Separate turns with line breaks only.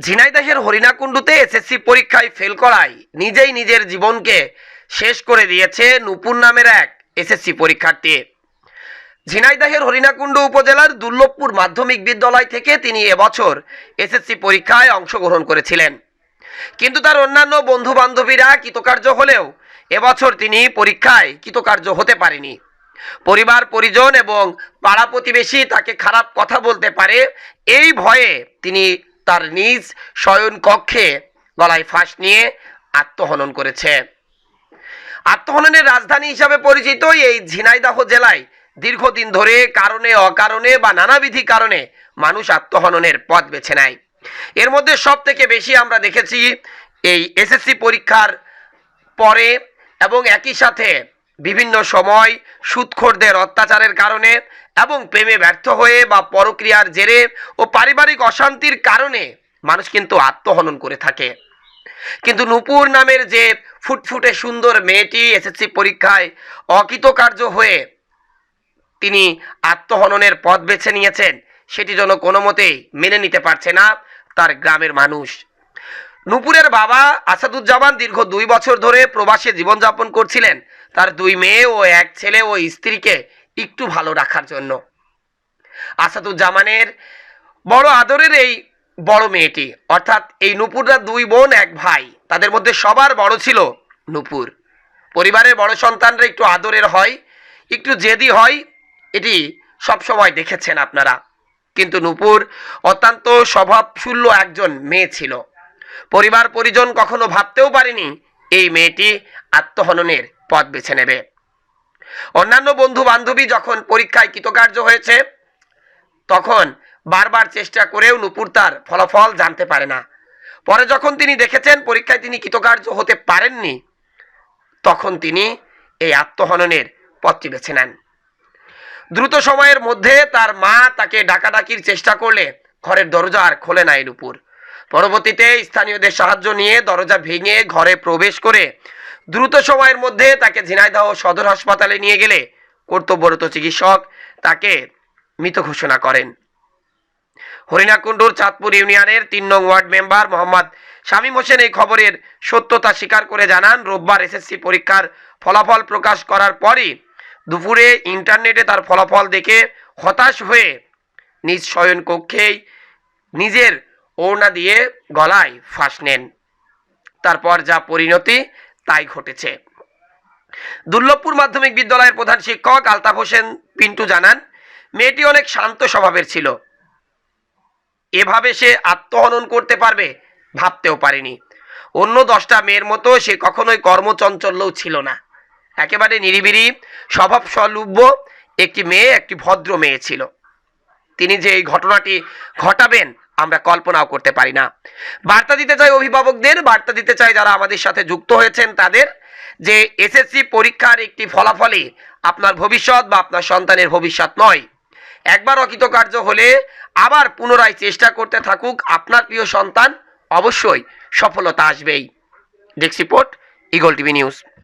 ঝিনাইদহের হরিণাকুণ্ডুতে এসএসসি পরীক্ষায় ফেল করায়। নিজেই নিজের জীবনকে শেষ করে দিয়েছে নুপুর নামের এক এসএসসি পরীক্ষার্থী। ঝিনাইদাহের হরিণাকুণ্ডু উপজেলার দুর্লভপুর মাধ্যমিক বিদ্যালয় থেকে তিনি এবছর এসএসসি পরীক্ষায় অংশগ্রহণ করেছিলেন। কিন্তু তার অন্যান্য বন্ধু বান্ধবীরা কৃতকার্য হলেও এবছর তিনি পরীক্ষায় কৃতকার্য হতে পারেনি। পরিবার, পরিজন এবং পাড়া প্রতিবেশী তাকে খারাপ কথা বলতে পারে, এই ভয়ে তিনি তার নিজ শয়ন কক্ষে গলায় ফাঁস নিয়ে আত্মহনন করেছে। আত্মহননের রাজধানী হিসাবে পরিচিত এই ঝিনাইদহ জেলায় দীর্ঘদিন ধরে কারণে, অকারণে বা নানাবিধি কারণে মানুষ আত্মহননের পথ বেছে নেয়। এর মধ্যে সব থেকে বেশি আমরা দেখেছি এই এসএসসি পরীক্ষার পরে এবং একই সাথে বিভিন্ন সময় সুদখোরদের অত্যাচারের কারণে এবং প্রেমে ব্যর্থ হয়ে বা পরক্রিয়ার জেরে ও পারিবারিক অশান্তির কারণে মানুষ কিন্তু আত্মহনন করে থাকে। কিন্তু নূপুর নামের যে ফুটফুটে সুন্দর মেয়েটি এসএসসি পরীক্ষায় অকৃতকার্য হয়ে তিনি আত্মহননের পথ বেছে নিয়েছেন, সেটি যেন কোনো মতেই মেনে নিতে পারছে না তার গ্রামের মানুষ। নূপুরের বাবা আসাদুজ্জামান দীর্ঘ দুই বছর ধরে প্রবাসে জীবনযাপন করছিলেন। তার দুই মেয়ে ও এক ছেলে ও স্ত্রীকে একটু ভালো রাখার জন্য। আসাদুজ্জামানের বড় আদরের এই বড় মেয়েটি, অর্থাৎ এই নূপুররা দুই বোন, এক ভাই। তাদের মধ্যে সবার বড় ছিল নূপুর। পরিবারের বড় সন্তানরা একটু আদরের হয়, একটু জেদি হয়, এটি সবসময় দেখেছেন আপনারা। কিন্তু নূপুর অত্যন্ত স্বভাবশূল্য একজন মেয়ে ছিল। পরিবার পরিজন কখনো ভাবতেও পারেনি এই মেয়েটি আত্মহননের পথ বেছে নেবে। অন্যান্য বন্ধু বান্ধবী যখন পরীক্ষায় কৃতকার্য হয়েছে, তখন বারবার চেষ্টা করেও নুপুর তার ফলাফল জানতে পারে না। পরে যখন তিনি দেখেছেন পরীক্ষায় তিনি কৃতকার্য হতে পারেননি, তখন তিনি এই আত্মহননের পথটি বেছে নেন। দ্রুত সময়ের মধ্যে তার মা তাকে ডাকাডাকির চেষ্টা করলে ঘরের দরজা আর খোলে না এর উপর পরবর্তীতে স্থানীয়দের সাহায্য নিয়ে দরজা ভেঙে ঘরে প্রবেশ করে দ্রুত সময়ের মধ্যে তাকে ঝিনাইদহ সদর হাসপাতালে নিয়ে গেলে কর্তব্যরত চিকিৎসক তাকে মৃত ঘোষণা করেন। হরিণাকুণ্ডুর চাঁদপুর ইউনিয়নের তিন নং ওয়ার্ড মেম্বার মোহাম্মদ শামীম হোসেন এই খবরের সত্যতা স্বীকার করে জানান, রোববার এসএসসি পরীক্ষার ফলাফল প্রকাশ করার পরই দুপুরে ইন্টারনেটে তার ফলাফল দেখে হতাশ হয়ে নিজ শয়ন কক্ষেই নিজের ওড়না দিয়ে গলায় ফাঁস নেন। তারপর যা পরিণতি, তাই ঘটেছে। দুর্লভপুর মাধ্যমিক বিদ্যালয়ের প্রধান শিক্ষক আলতাফ হোসেন পিন্টু জানান, মেয়েটি অনেক শান্ত স্বভাবের ছিল। এভাবে সে আত্মহনন করতে পারবে ভাবতেও পারেনি। অন্য দশটা মেয়ের মতো সে কখনোই কর্মচঞ্চল্যও ছিল না। একেবারে নিরিবিরি স্বভাব সলুব্য একটি মেয়ে, একটি ভদ্র মেয়ে ছিল। তিনি যে এই ঘটনাটি ঘটাবেন আমরা কল্পনাও করতে পারি না। বার্তা দিতে চাই অভিভাবকদের, বার্তা দিতে চাই যারা আমাদের সাথে যুক্ত হয়েছেন তাদের যে এসএসসি পরীক্ষার একটি ফলাফলে আপনার ভবিষ্যৎ বা আপনার সন্তানের ভবিষ্যৎ নয়। একবার অকৃতকার্য হলে আবার পুনরায় চেষ্টা করতে থাকুক। আপনার প্রিয় সন্তান অবশ্যই সফলতা আসবেই। Desk report, Eagle TV news.